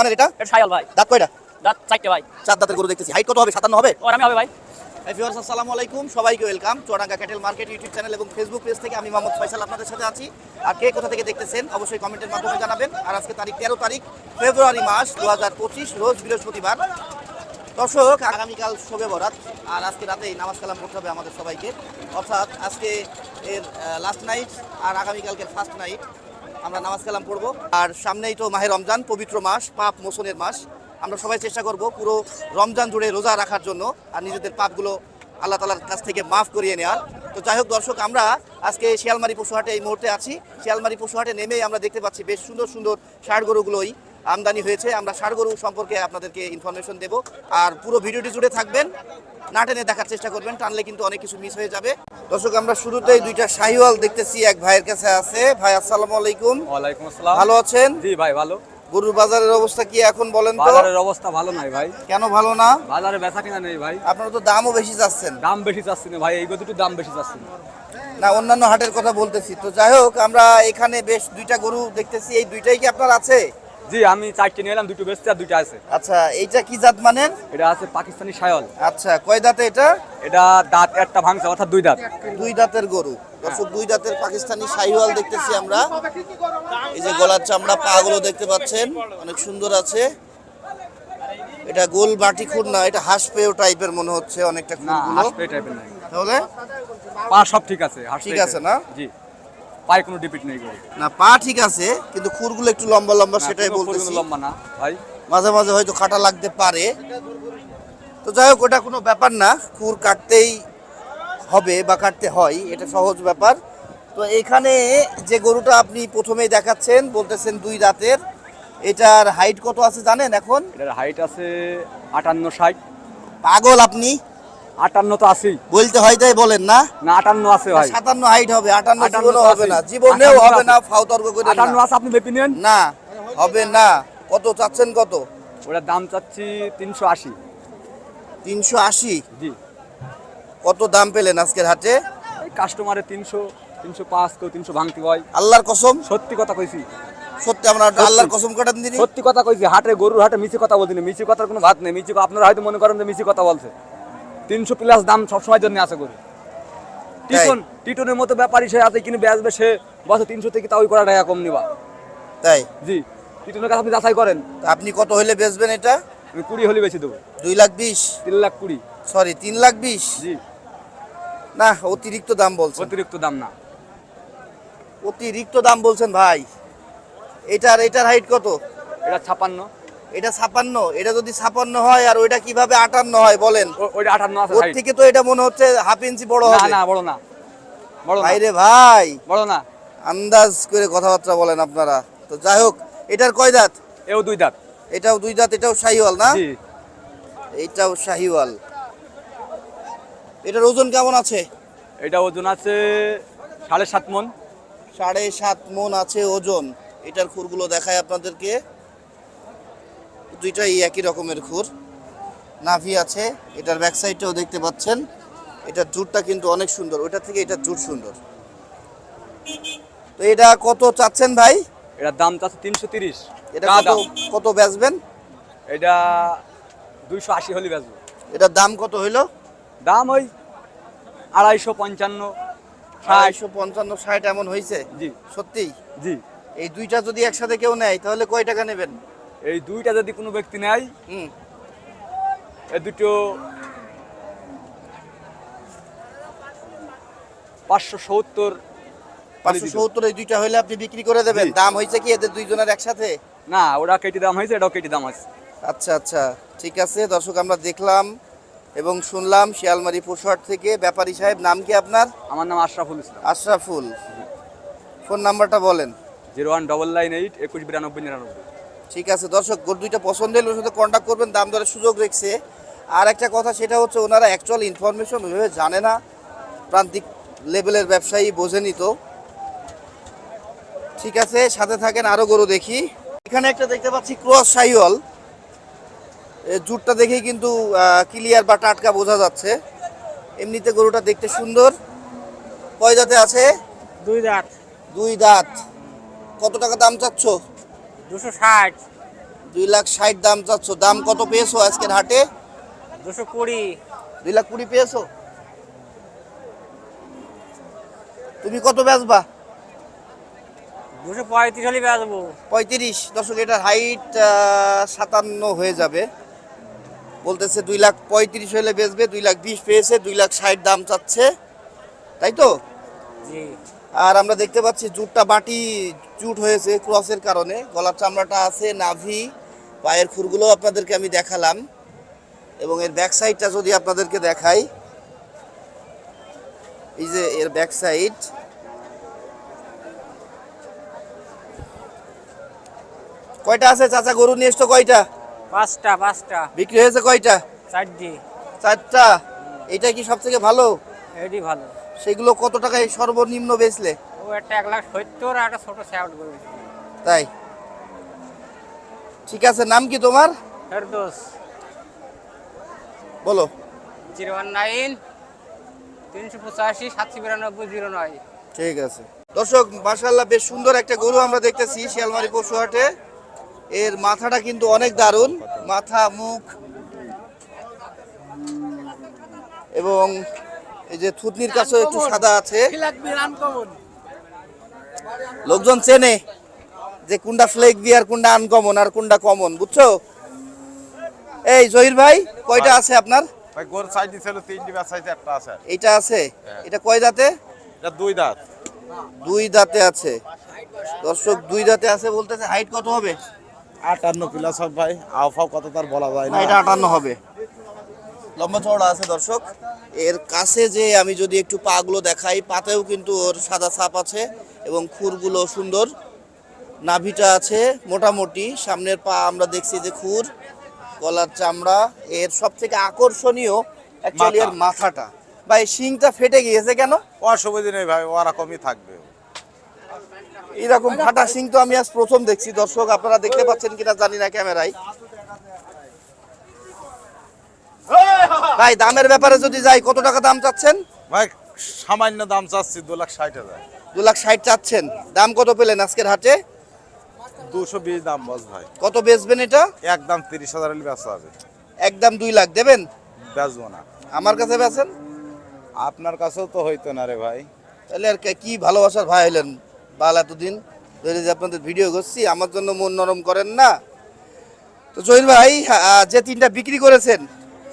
মানে এটা? সায়াল ভাই। দাঁত কয়টা? দাঁত চারটে ভাই। চার দাঁতের গরু দেখতেছি। হাইট কত হবে? সাতান্ন হবে? ওর আমি হবে ভাই। ভিউয়ার্স আসসালামু আলাইকুম। সবাইকে welcome. Chuadanga cattle market YouTube channel এবং ফেসবুক পেজ থেকে আমি মোহাম্মদ ফয়সাল আপনাদের সাথে আছি। আর কে কোথা থেকে দেখতেছেন অবশ্যই কমেন্টের মাধ্যমে জানাবেন। আর আজকে তারিখ তেরো তারিখ ফেব্রুয়ারি মাস দু হাজার পঁচিশ রোজ বৃহস্পতিবার। দর্শক আগামীকাল শোবে বরাত। আর আজকে রাতেই নামাজ কালাম করতে হবে আমাদের সবাইকে। অর্থাৎ আজকে এর লাস্ট নাইট আর আগামীকালকের ফার্স্ট নাইট আমরা নামাজ কালাম পড়ব। আর সামনেই তো মাহে রমজান, পবিত্র মাস, পাপ মোচনের মাস। আমরা সবাই চেষ্টা করব পুরো রমজান জুড়ে রোজা রাখার জন্য আর নিজেদের পাপগুলো আল্লাহ তালার কাছ থেকে মাফ করিয়ে নেওয়ার। তো যাই হোক দর্শক, আমরা আজকে শিয়ালমারি পশুহাটে এই মুহূর্তে আছি। শিয়ালমারি পশুহাটে নেমেই আমরা দেখতে পাচ্ছি বেশ সুন্দর সুন্দর ষাড় গরুগুলোই আমদানি হয়েছে। আমরা ষাড় গরু সম্পর্কে আপনাদেরকে ইনফরমেশন দেব। আর পুরো ভিডিওটি জুড়ে থাকবেন। না টেনে দেখার চেষ্টা করবেন টানলে কিন্তু অনেক কিছু মিস হয়ে যাবে। দর্শক আমরা শুরুতেই দুইটা শাহিওয়াল দেখতেছি এক ভাইয়ের কাছে আছে। ভাই আসসালামু আলাইকুম। ওয়ালাইকুম আসসালাম। ভালো আছেন? জি ভাই ভালো। গরুর বাজারের অবস্থা কি এখন বলেন তো? বাজারের অবস্থা ভালো নাই ভাই। কেন ভালো না? বাজারে বেচা কিনা নেই ভাই। আপনারা তো দামও বেশি যাচ্ছেন দাম বেশি চাচ্ছি না ভাই। এই গতিটু দাম বেশি না অন্যান্য হাটের কথা বলতেছি। তো যাই হোক আমরা এখানে বেশ দুইটা গরু দেখতেছি। এই দুইটাই কি আপনার আছে? জি আমি চারটে নিয়ে এলাম দুটো বেচতে আর দুটো আছে। আচ্ছা এইটা কি জাত মানের এটা আছে পাকিস্তানি সায়ল আচ্ছা কয় দাঁতে এটা? এটা দাঁত একটা ভাঙছে অর্থাৎ দুই দাঁত। দুই দাঁতের গরু। দর্শক দুই দাঁতের পাকিস্তানি শাহিওয়াল দেখতেছি আমরা। এই যে গলার চামড়া পাগুলো দেখতে পাচ্ছেন অনেক সুন্দর আছে। এটা গোল বাটি খুর না এটা হাঁস পেও টাইপের মনে হচ্ছে অনেকটা খুরগুলো। তাহলে? পা সব ঠিক আছে ঠিক আছে না? জি। পায়ে কোনো ডিপিট নেই গরু না পা ঠিক আছে কিন্তু খুরগুলো একটু লম্বা লম্বা সেটাই বলতেছি। লম্বা না ভাই। মাঝে মাঝে হয়তো কাটা লাগতে পারে। তো যাই হোক ওটা কোনো ব্যাপার না খুর কাটতেই হবে বা কাটতে হয় এটা সহজ ব্যাপার। তো এখানে যে গরুটা আপনি প্রথমেই দেখাচ্ছেন বলতেছেন দুই দাঁতের এটার হাইট কত আছে জানেন এখন? এটার হাইট আছে আটান্ন ষাট। পাগল আপনি। আটান্ন তো আছেই। বলতে হয় তাই বলেন না? না আটান্ন আছে ভাই। সাতান্ন হাইট হবে আটান্ন হবে না। জীবনেও হবে না ফাও তর্ক করে আটান্ন আছে আপনি বেপি নেন। না হবে না। কত চাচ্ছেন কত? ওটার দাম চাচ্ছি তিনশো আশি। তিনশো আশি? জি। কত দাম পেলেন আজকের হাটে? কাস্টমারে তিনশো তিনশো পাঁচ কেউ তিনশো ভাঙতি হয়। আল্লাহর কসম? সত্যি কথা কইছি। সত্যি আমরা আল্লাহর কসম কাটান দিনি সত্যি কথা কইছি হাটে গরুর হাটে মিছি কথা বলছি না মিছি কথার কোনো ভাত নেই। মিছি আপনারা হয়তো মনে করেন যে মিছি কথা বলছে। তিনশো প্লাস দাম সবসময় জন্য আছে গরু। টিটন টিটনের মতো ব্যাপারই সে আছে কিনে বেচবে সে বছর তিনশো থেকে তাও করা টাকা কম নিবা। তাই? জি। টিটনের কাছে আপনি যাচাই করেন। আপনি কত হলে বেচবেন এটা? আমি কুড়ি হলে বেশি দেবো। দুই লাখ বিশ? তিন লাখ কুড়ি। সরি তিন লাখ বিশ? জি। না অতিরিক্ত দাম বলছেন। অতিরিক্ত দাম না। অতিরিক্ত দাম বলছেন ভাই। এটার এটার হাইট কত? এটা ছাপান্ন। এটা ছাপান্ন এটা যদি ছাপান্ন হয় আর ওইটা কীভাবে আটান্ন হয় বলেন? ওইটা আটান্ন আছে ওর থেকে তো এটা মনে হচ্ছে হাফ ইঞ্চি বড় হবে। না বড় না। বড় ভাই রে ভাই। বড় না। আন্দাজ করে কথাবার্তা বলেন আপনারা। তো যাই হোক এটার কয় দাঁত? এও দুই দাঁত। এটাও দুই দাঁত এটাও শাহিওয়াল না? জি। এইটাও শাহিওয়াল। এটার ওজন কেমন আছে? এটা ওজন আছে সাড়ে সাত মন। সাড়ে সাত মন আছে ওজন। এটার খুরগুলো দেখায় আপনাদেরকে। দুইটাই একই রকমের খুর। নাভি আছে এটার ব্যাক সাইডটাও দেখতে পাচ্ছেন। এটার জুটটা কিন্তু অনেক সুন্দর ওইটা থেকে এটার জুট সুন্দর। তো এটা কত চাচ্ছেন ভাই? এটার দাম চাচ্ছে তিনশো তিরিশ। এটা কত কত বেচবেন? এটা দুইশো আশি হলে বেচবো। এটার দাম কত হইল? দাম ওই আড়াইশো পঞ্চান্ন আড়াইশো পঞ্চান্ন ষাট এমন হয়েছে জি। সত্যিই? জি। এই দুইটা যদি একসাথে কেউ নেয় তাহলে কয় টাকা নেবেন? এই দুইটা যদি কোনো ব্যক্তি নেয় হুম। এই দুটো পাঁচশো সত্তর পাঁচশো সত্তর এই দুইটা হইলে আপনি বিক্রি করে দেবেন। দাম হয়েছে কি এদের দুইজনের একসাথে? না ওরা কেটি দাম হয়েছে এটাও কেটি দাম আছে। আচ্ছা আচ্ছা। ঠিক আছে দর্শক আমরা দেখলাম এবং শুনলাম শিয়ালমারি পশুহাট থেকে ব্যাপারী সাহেব। নাম কি আপনার? আমার নাম আশরাফুল ইসলাম। আশরাফুল। ফোন নাম্বারটা বলেন। Zero one double nine eight একুশ বিরানব্বই নিরানব্বই। ঠিক আছে দর্শক গোর দুইটা পছন্দ হলে ওর সাথে কন্ট্যাক্ট করবেন দাম দরের সুযোগ রেখেছে। আর একটা কথা সেটা হচ্ছে ওনারা অ্যাকচুয়াল ইনফরমেশন ওইভাবে জানে না। প্রান্তিক লেভেলের ব্যবসায়ী বোঝেনি তো। ঠিক আছে সাথে থাকেন আরও গরু দেখি। এখানে একটা দেখতে পাচ্ছি ক্রস সাইওয়াল। জুটটা দেখেই কিন্তু ক্লিয়ার বা টাটকা বোঝা যাচ্ছে। এমনিতে গরুটা দেখতে সুন্দর। কয় দাঁতে আছে? দুই দাঁত। দুই দাঁত। কত টাকা দাম চাচ্ছ? দুশো ষাট। দুই লাখ ষাট দাম চাচ্ছ। দাম কত পেয়েছ আজকের হাটে? দুশো কুড়ি। দুই লাখ কুড়ি পেয়েছ? তুমি কত বেচবা? দুশো পঁয়ত্রিশ হলে বেচবো। পঁয়ত্রিশ। দর্শক এটার হাইট সাতান্ন হয়ে যাবে। বলতেছে দুই লাখ পঁয়ত্রিশ হলে বেচবে দুই লাখ বিশ পেয়েছে দুই লাখ ষাট দাম চাচ্ছে। তাই তো? জি। আর আমরা দেখতে পাচ্ছি জুটটা বাটি জুট হয়েছে ক্রসের কারণে। গলার চামড়াটা আছে নাভি পায়ের খুরগুলো আপনাদেরকে আমি দেখালাম। এবং এর ব্যাক সাইডটা যদি আপনাদেরকে দেখাই এই যে এর ব্যাক সাইড কয়টা আছে চাচা? গরু নিয়ে এসছো কয়টা? পাঁচটা পাঁচটা। বিক্রি হয়েছে কয়টা? চারটি। চারটা? এটা কি সব থেকে ভালো? এটি ভালো। সেগুলো কত টাকায় সর্বনিম্ন বেচলে? ও একটা এক লাখ সত্তর আর একটা ছোটো স্যাউট করবে তাই? ঠিক আছে নাম কি তোমার? ফেরদোস। বলো। জিরো ওয়ান নাইন তিনশো পঁচাশি সাতশো বিরানব্বই জিরো নয়। ঠিক আছে। দর্শক মাশাল্লাহ বেশ সুন্দর একটা গরু আমরা দেখতেছি শিয়ালমারি পশু হাটে এর মাথাটা কিন্তু অনেক দারুণ। মাথা মুখ এবং এই যে থুতনির কাছেও একটু সাদা আছে। লোকজন চেনে যে কোনটা ফ্লেক বিয়ার কোনটা আনকমন আর কোনটা কমন বুঝছ? এই জহির ভাই কয়টা আছে আপনার? ভাই গোর সাইজ ছিল তিনটি ব্যাচ সাইজ একটা আছে। এইটা আছে? এটা কয় দাঁতে? এটা দুই দাঁত। দুই দাঁতে আছে। দর্শক দুই দাঁতে আছে বলতেছে হাইট কত হবে? আটান্ন প্লাস হবে ভাই। আফাও কত তার বলা যায় না না। এটা আটান্ন হবে। লম্বা চওড়া আছে দর্শক। এর কাছে যে আমি যদি একটু পাগুলো দেখাই পাতেও কিন্তু ওর সাদা ছাপ আছে এবং খুরগুলো সুন্দর। নাভিটা আছে মোটামুটি সামনের পা আমরা দেখছি যে খুর গলার চামড়া এর সব থেকে আকর্ষণীয় অ্যাকচুয়ালি এর মাথাটা। বা এই শিংটা ফেটে গিয়েছে কেন? অসুবিধা নেই ভাই ওরকমই থাকবে। এরকম ফাটা শিং তো আমি আজ প্রথম দেখছি। দর্শক আপনারা দেখতে পাচ্ছেন কিনা জানি না ক্যামেরায়। ভাই দামের ব্যাপারে যদি যাই কত টাকা দাম চাচ্ছেন? ভাই সামান্য দাম চাচ্ছি দু লাখ ষাট হাজার। দু লাখ ষাট চাচ্ছেন। দাম কত পেলেন আজকের হাটে? দুশো বিশ দাম বস ভাই। কত বেচবেন এটা? একদম তিরিশ হাজার হলে ব্যবসা হবে একদম দুই লাখ দেবেন? বেচবো না। আমার কাছে বেচেন? আপনার কাছেও তো হইতো না রে ভাই। তাহলে আর কে- কি ভালোবাসার ভাই হলেন বাল এতদিন ধরে যে আপনাদের ভিডিও করছি আমার জন্য মন নরম করেন না। তো জহির ভাই যে তিনটা বিক্রি করেছেন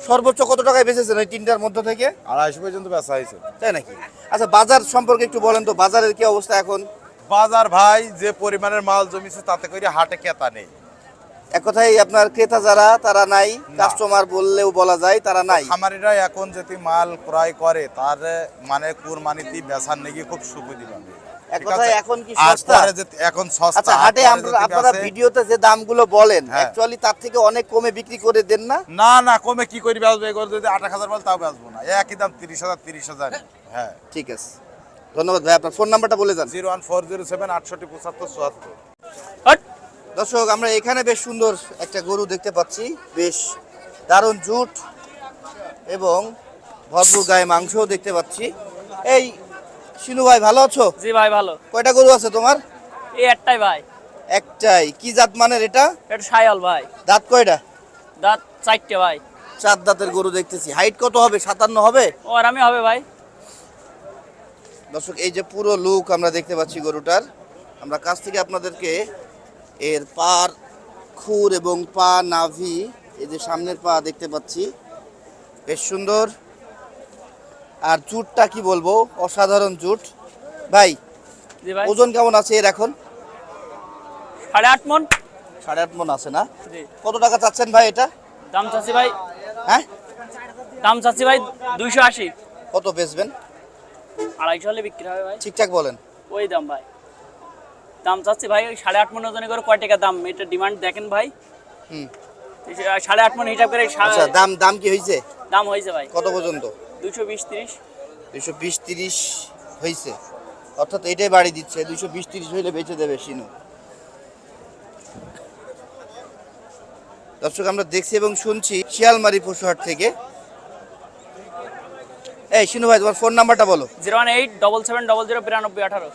সর্বোচ্চ কত টাকায় বেচেছেন ওই তিনটার মধ্যে থেকে? আড়াইশো পর্যন্ত বেচা হয়েছে। তাই নাকি? আচ্ছা বাজার সম্পর্কে একটু বলেন তো বাজারের কি অবস্থা এখন? বাজার ভাই যে পরিমাণের মাল জমিছে তাতে করে হাটে কেতা নেই। এক কথায় আপনার ক্রেতা যারা তারা নাই। কাস্টমার বললেও বলা যায় তারা নাই। খামারিরা এখন যদি মাল ক্রয় করে তার মানে কুরবানিতে বেচার নাকি খুব সুবিধা পাবে এখন কি আর সস্তা? এখন সস্তা আচ্ছা হাটে আপনারা ভিডিওতে যে দামগুলো বলেন। অ্যাকচুয়ালি তার থেকে অনেক কমে বিক্রি করে দেন না? না না কমে কি করি বেচবো এগুলো যদি আট হাজার বল তাও বেচবো না। একই দাম তিরিশ হাজার তিরিশ হাজার। হ্যাঁ। ঠিক আছে। ধন্যবাদ ভাই আপনার ফোন নাম্বারটা বলে যান। Zero one four zero seven আটষট্টি পঁচাত্তর চুয়াত্তর। দর্শক আমরা এখানে বেশ সুন্দর একটা গরু দেখতে পাচ্ছি। বেশ দারুণ জুট এবং ভরপুর গায়ে মাংসও দেখতে পাচ্ছি। এই শিনু ভাই ভালো আছো? জি ভাই ভালো। কয়টা গরু আছে তোমার? এই একটাই ভাই। একটাই। কি জাত মানের এটা? এটা সায়াল ভাই। দাঁত কয়টা? দাঁত চারটে ভাই। চার দাঁতের গরু দেখতেছি। হাইট কত হবে? সাতান্ন হবে? ও আরামে হবে ভাই। দর্শক এই যে পুরো লুক আমরা দেখতে পাচ্ছি গরুটার। আমরা কাছ থেকে আপনাদেরকে এর পার খুর এবং পা নাভি এই যে সামনের পা দেখতে পাচ্ছি। বেশ সুন্দর। আর জুটটা কি বলব? অসাধারণ জুট। ভাই ভাই। ওজন কেমন আছে এর এখন? সাড়ে আট মন। সাড়ে আট মন আছে না? কত টাকা চাচ্ছেন ভাই এটা? দাম চাচ্ছি ভাই। হ্যাঁ? দাম চাচ্ছি ভাই দুইশো আশি। কত বেচবেন? আড়াইশো হলে বিক্রি হবে ভাই। ঠিকঠাক বলেন। ওই দাম ভাই। দাম চাচ্ছি ভাই ওই সাড়ে আট মন ওজনে করে কয় টাকা দাম? এটা ডিমান্ড দেখেন ভাই। হুম। সাড়ে আট মন হিসাব করে আচ্ছা দাম দাম কি হয়েছে দাম হয়েছে ভাই? কত পর্যন্ত? দুইশো বিশ তিরিশ। দুইশো বিশ তিরিশ হয়েছে। অর্থাৎ এটাই বাড়ি দিচ্ছে দুইশো বিশ তিরিশ হইলে বেঁচে দেবে শিনু। দর্শক আমরা দেখছি এবং শুনছি শিয়ালমারি পশুহাট থেকে। এই শিনু ভাই তোমার ফোন নাম্বারটা বলো। Zero one eight double seven double zero বিরানব্বই আঠারো।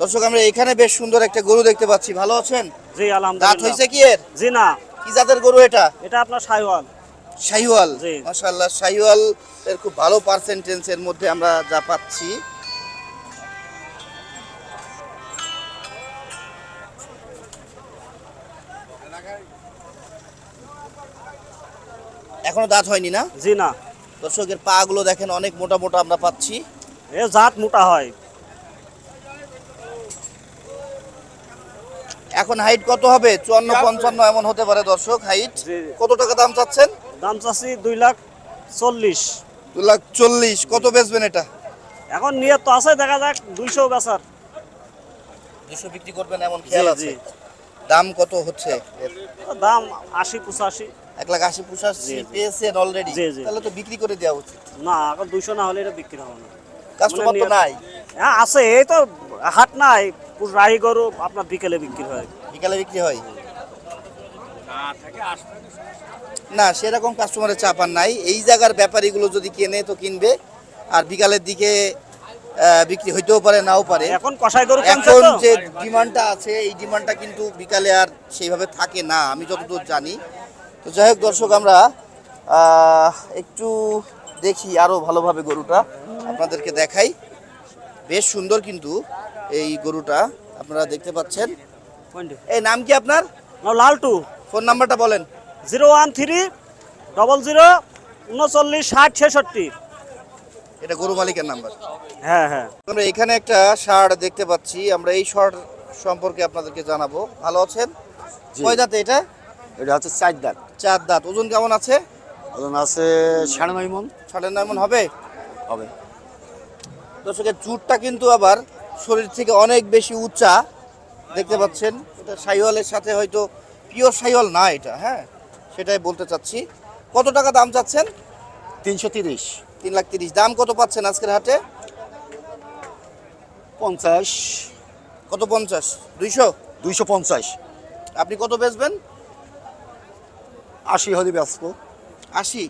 দর্শক আমরা এখানে বেশ সুন্দর একটা গরু দেখতে পাচ্ছি। ভালো আছেন? জি আলহামদুলিল্লাহ। দাঁত হয়েছে কি এর? জি না। কি জাতের গরু এটা? এটা আপনার সাইওয়াল। শাহিওয়াল। জি। মাশাআল্লাহ শাহিওয়াল এর খুব ভালো পার্সেন্টেজের মধ্যে আমরা যা পাচ্ছি। এখনও দাঁত হয়নি না? জি না। দর্শকের পা গুলো দেখেন অনেক মোটা মোটা আমরা পাচ্ছি। এ জাত মোটা হয়। এখন হাইট কত হবে? চুয়ান্ন পঞ্চান্ন এমন হতে পারে দর্শক হাইট কত টাকা দাম চাচ্ছেন? দাম চাচ্ছি দুই লাখ চল্লিশ। দু লাখ চল্লিশ কত বেচবেন এটা? এখন নিয়ে তো আছে দেখা যাক দুইশো বেচার। দুশো বিক্রি করবেন এমন খেয়াল আছে? জি। দাম কত হচ্ছে? এর? দাম আশি পঁচাশি। এক লাখ আশি পঁচাশি পেয়েছেন অলরেডি জি, জি। তাহলে তো বিক্রি করে দেওয়া উচিত। না এখন দুইশো না হলে এটা বিক্রি হবে না। কাস্টমার তো নিয়ে- নাই। হ্যাঁ আছে এই তো হাট নাই। পুরো রাহি গরু আপনার বিকেলে বিক্রি হয়। বিকালে বিক্রি হয়? না সেরকম কাস্টমারের চাপ আর নাই। এই জায়গার ব্যাপারীগুলো যদি কেনে তো কিনবে। আর বিকালের দিকে বিক্রি হইতেও পারে নাও পারে। এখন কষাই গরু এখন যে ডিমান্ডটা আছে এই ডিমান্ডটা কিন্তু বিকালে আর সেইভাবে থাকে না আমি যতদূর জানি। তো যাই হোক দর্শক আমরা একটু দেখি আরও ভালোভাবে গরুটা। আপনাদেরকে দেখাই। বেশ সুন্দর কিন্তু এই গরুটা আপনারা দেখতে পাচ্ছেন। এই নাম কি আপনার? লালটু। ফোন নাম্বারটা বলেন। Zero one three double zero উনচল্লিশ ষাট ছেষট্টি। এটা গরু মালিকের নাম্বার। হ্যাঁ হ্যাঁ। আমরা এখানে একটা শার্ট দেখতে পাচ্ছি। আমরা এই শার্ট সম্পর্কে আপনাদেরকে জানাব। ভালো আছেন? কয় দাঁতে এটা? এটা হচ্ছে চার দাঁত। চার দাঁত। ওজন কেমন আছে? ওজন আছে সাড়ে নয় মন। সাড়ে নয় মন হবে? হবে। দর্শকের চুটটা কিন্তু আবার শরীর থেকে অনেক বেশি উঁচা। দেখতে পাচ্ছেন এটা সাইওয়ালের সাথে হয়তো পিওর সাইওয়াল না এটা হ্যাঁ? সেটাই বলতে চাচ্ছি। কত টাকা দাম চাচ্ছেন? তিনশো তিরিশ। তিন লাখ তিরিশ। দাম কত পাচ্ছেন আজকের হাটে? পঞ্চাশ। কত পঞ্চাশ? দুইশো? দুইশো পঞ্চাশ। আপনি কত বেচবেন? আশি হলে ব্যস্ত আশি?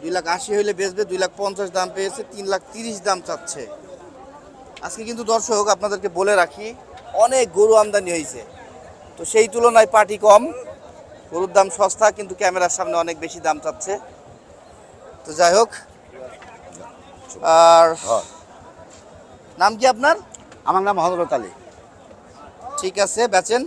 দুই লাখ আশি হইলে বেচবে দুই লাখ পঞ্চাশ দাম পেয়েছে তিন লাখ তিরিশ দাম চাচ্ছে। আজকে কিন্তু দর্শক আপনাদেরকে বলে রাখি অনেক গরু আমদানি হয়েছে। তো সেই তুলনায় পার্টি কম। গরুর দাম সস্তা কিন্তু ক্যামেরার সামনে অনেক বেশি দাম চাচ্ছে। তো যাই হোক আর নাম কি আপনার? আমার নাম হজরত আলী। ঠিক আছে বেচেন।